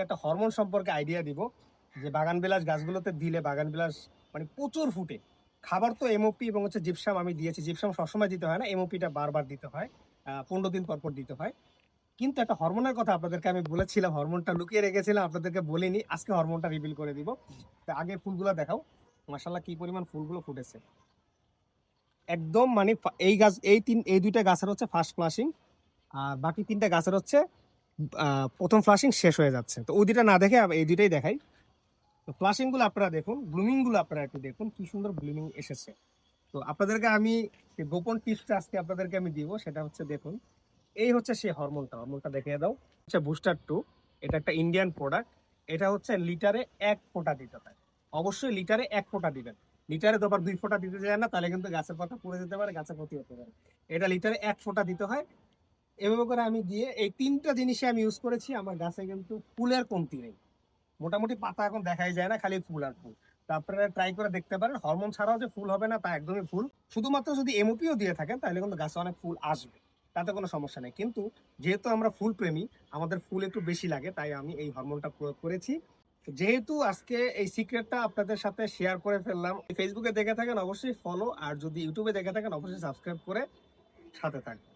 একটা হরমোন সম্পর্কে আইডিয়া দিব, যে বাগান বিলাস গাছগুলোতে দিলে বাগান বিলাস মানে প্রচুর ফুটে। খাবার তো এমওপি এবং হচ্ছে জিপসাম আমি দিয়েছি জিপসাম সবসময় দিতে হয় না এমওপিটা বারবার দিতে হয় পনেরো দিন পর পর দিতে হয়। কিন্তু একটা হরমোনের কথা আপনাদেরকে আমি বলেছিলাম হরমোনটা লুকিয়ে রেখেছিলাম, আপনাদেরকে বলিনি, আজকে হরমোনটা রিভিল করে দিব। তা আগে ফুলগুলো দেখাও মাসাল্লাহ কি পরিমাণ ফুলগুলো ফুটেছে। একদম মানে এই গাছ, এই তিন, এই দুইটা গাছের হচ্ছে ফার্স্ট ফ্লাশিং আর বাকি তিনটা গাছের হচ্ছে প্রথম ফ্লাশিং শেষ হয়ে যাচ্ছে। তো ওই দুইটা না দেখে এই দুইটাই দেখাই। তো ফ্লাশিংগুলো আপনারা দেখুন ব্লুমিংগুলো আপনারা একটু দেখুন, কি সুন্দর ব্লুমিং এসেছে। তো আপনাদেরকে আমি গোপন টিপসটা আজকে আপনাদেরকে আমি দিব, সেটা হচ্ছে দেখুন, এই হচ্ছে সেই হরমোনটা হরমোনটা দেখিয়ে দাও। হচ্ছে বুস্টার টু এটা একটা ইন্ডিয়ান প্রোডাক্ট এটা হচ্ছে লিটারে এক ফোঁটা দিতে হয় অবশ্যই লিটারে এক ফোঁটা দিবেন। লিটারে তো আবার দুই ফোঁটা দিতে যায় না, তাহলে কিন্তু গাছের পাতা পড়ে যেতে পারে, গাছের ক্ষতি হতে পারে। এটা লিটারে এক ফোঁটা দিতে হয় এভাবে করে আমি দিয়ে এই তিনটা জিনিসে আমি ইউজ করেছি। আমার গাছে কিন্তু ফুলের কমতি নেই। মোটামুটি পাতা এখন দেখাই যায় না, খালি ফুল আর ফুল। তা আপনারা ট্রাই করে দেখতে পারেন। হরমোন ছাড়াও যে ফুল হবে না, তা একদমই ফুল। শুধুমাত্র যদি এমওপিও দিয়ে থাকেন, তাহলে কিন্তু গাছে অনেক ফুল আসবে। তাতে কোনো সমস্যা নেই। কিন্তু যেহেতু আমরা ফুল প্রেমী আমাদের ফুল একটু বেশি লাগে, তাই আমি এই হরমোনটা প্রয়োগ করেছি। যেহেতু আজকে এই সিক্রেটটা আপনাদের সাথে শেয়ার করে ফেললাম ফেসবুকে দেখে থাকেন অবশ্যই ফলো আর যদি ইউটিউবে দেখে থাকেন, অবশ্যই সাবস্ক্রাইব করে সাথে থাকবেন।